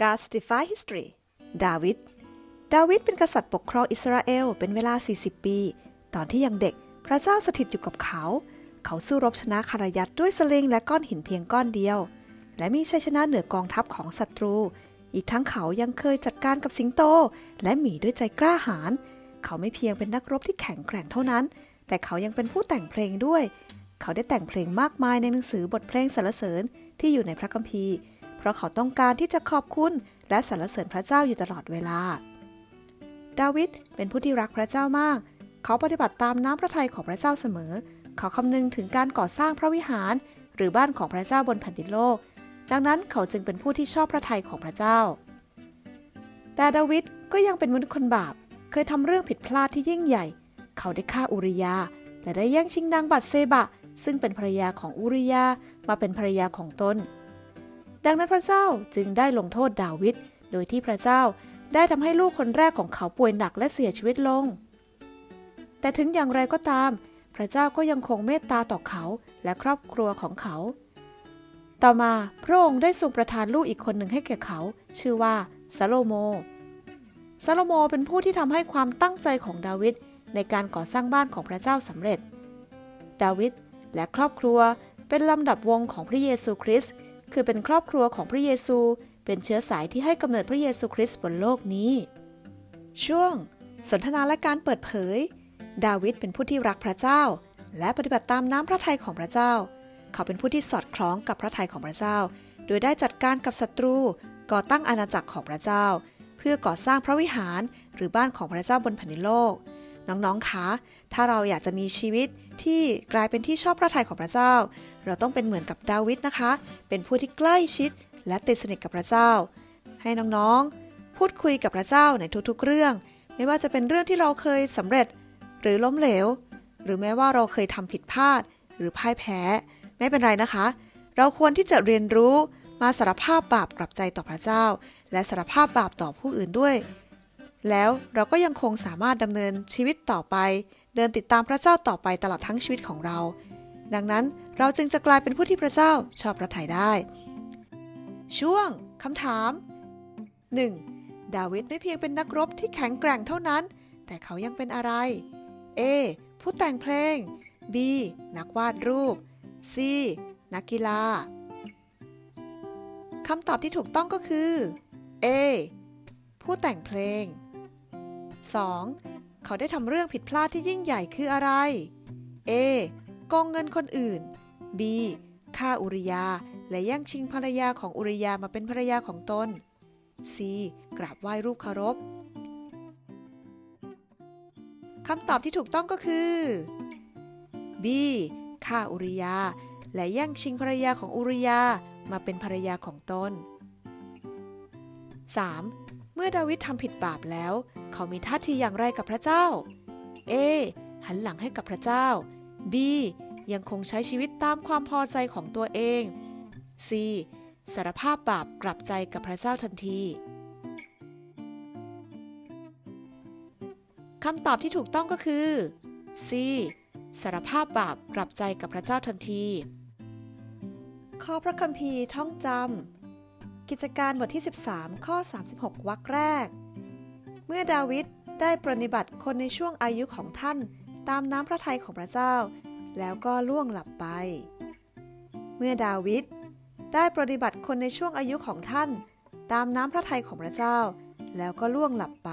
Gods Defy History ดาวิด ดาวิดเป็นกษัตริย์ปกครองอิสราเอลเป็นเวลา 40 ปี ตอนที่ยังเด็ก พระเจ้าสถิตอยู่กับเขา เขาสู้รบชนะคารยัตด้วยสลิงและก้อนหินเพียงก้อนเดียว และมีชัยชนะเหนือกองทัพของศัตรู อีกทั้งเขายังเคยจัดการกับสิงโต และหมีด้วยใจกล้าหาญ เขาไม่เพียงเป็นนักรบที่แข็งแกร่งเท่านั้น แต่เขายังเป็นผู้แต่งเพลงด้วย เขาได้แต่งเพลงมากมายในหนังสือบทเพลงสรรเสริญที่อยู่ในพระคัมภีร์ เพราะเขาต้องการที่จะขอบคุณและสรรเสริญพระเจ้าอยู่ตลอดเวลา ดาวิดเป็นผู้ที่รักพระเจ้ามาก เขาปฏิบัติตามน้ำพระทัยของพระเจ้าเสมอ เขาคำนึงถึงการก่อสร้างพระวิหาร หรือบ้านของพระเจ้าบนแผ่นดินโลก ดังนั้นเขาจึงเป็นผู้ที่ชอบพระทัยของพระเจ้า แต่ดาวิดก็ยังเป็นมนุษย์คนบาป เคยทำเรื่องผิดพลาดที่ยิ่งใหญ่ เขาได้ฆ่าอุริยา และได้แย่งชิงนางบัตเซบะ ซึ่งเป็นภรรยาของอุริยามาเป็นภรรยาของตน ดังนั้นพระเจ้าจึงได้ลงโทษดาวิดโดยที่พระเจ้าได้ทำให้ลูกคนแรกของเขาป่วยหนักและเสียชีวิตลง แต่ถึงอย่างไรก็ตาม พระเจ้าก็ยังคงเมตตาต่อเขาและครอบครัวของเขา ต่อมาพระองค์ได้ทรงประทานลูกอีกคนหนึ่งให้แก่เขา ชื่อว่าซาโลโมซาโลโมเป็นผู้ที่ทำให้ความตั้งใจของดาวิดในการก่อสร้างบ้านของพระเจ้าสำเร็จ ดาวิดและครอบครัวเป็นลำดับวงของพระเยซูคริสต์ คือเป็นครอบครัวของพระเยซู เป็นเชื้อสายที่ให้กำเนิดพระเยซูคริสต์บนโลกนี้ ช่วง สนทนาและการเปิดเผย ดาวิดเป็นผู้ที่รักพระเจ้า และปฏิบัติตามน้ำพระทัยของพระเจ้า เขาเป็นผู้ที่สอดคล้องกับพระทัยของพระเจ้า โดยได้จัดการกับศัตรู ก่อตั้งอาณาจักรของพระเจ้า เพื่อก่อสร้างพระวิหารหรือบ้านของพระเจ้าบนแผ่นดินโลก น้องๆ คะ ถ้าเราอยากจะมีชีวิตที่กลายเป็นที่ชอบพระทัยของพระเจ้า เราต้องเป็นเหมือนกับดาวิดนะคะ เป็นผู้ที่ใกล้ชิด และติดสนิทกับพระเจ้า ให้น้องๆ พูดคุยกับพระเจ้าในทุกๆ เรื่อง ไม่ว่าจะเป็นเรื่องที่เราเคยสำเร็จ หรือล้มเหลว หรือแม้ว่าเราเคยทำผิดพลาด หรือพ่ายแพ้ ไม่เป็นไรนะคะ เราควรที่จะเรียนรู้มาสารภาพบาปกลับใจต่อพระเจ้า และสารภาพบาปต่อผู้อื่นด้วย แล้วเราก็ยังคงสามารถดำเนินชีวิตต่อไป เดินติดตามพระเจ้าต่อไปตลอดทั้งชีวิตของเรา ดังนั้นเราจึงจะกลายเป็นผู้ที่พระเจ้าชอบพระทัยได้ ช่วงคำถาม 1. ดาวิดไม่เพียงเป็นนักรบที่แข็งแกร่งเท่านั้น แต่เขายังเป็นอะไร A. ผู้แต่งเพลง B. นักวาดรูป C. นักกีฬาคำตอบที่ถูกต้องก็คือ A. ผู้แต่งเพลง 2. เขาได้ทำเรื่องผิดพลาดที่ยิ่งใหญ่คืออะไร A. โกงเงินคนอื่น B. ฆ่าอุริยา และแย่งชิงภรรยาของอุริยามาเป็นภรรยาของตน C. กราบไหว้รูปเคารพคำตอบที่ถูกต้องก็คือ B. ฆ่าอุริยา และแย่งชิงภรรยาของอุริยามาเป็นภรรยาของตน 3. เมื่อดาวิดทำผิดบาปแล้ว เขามีท่าทีอย่างไรกับพระเจ้า A. หันหลังให้กับพระเจ้า B. ยังคงใช้ชีวิตตามความพอใจของตัวเอง C. สารภาพบาปกลับใจกับพระเจ้าทันทีคำตอบที่ถูกต้องก็คือ C สารภาพบาปกลับใจกับพระเจ้าทันที ข้อพระคัมภีร์ท่องจำกิจการบทที่ 13 ข้อ 36 วรรคแรก เมื่อดาวิดได้ปรนิบัติคนในช่วงอายุของท่านตามน้ำพระทัยของพระเจ้า แล้วก็ล่วงหลับไป เมื่อดาวิดได้ปรนิบัติคนในช่วงอายุของท่าน ตามน้ำพระทัยของพระเจ้า แล้วก็ล่วงหลับไป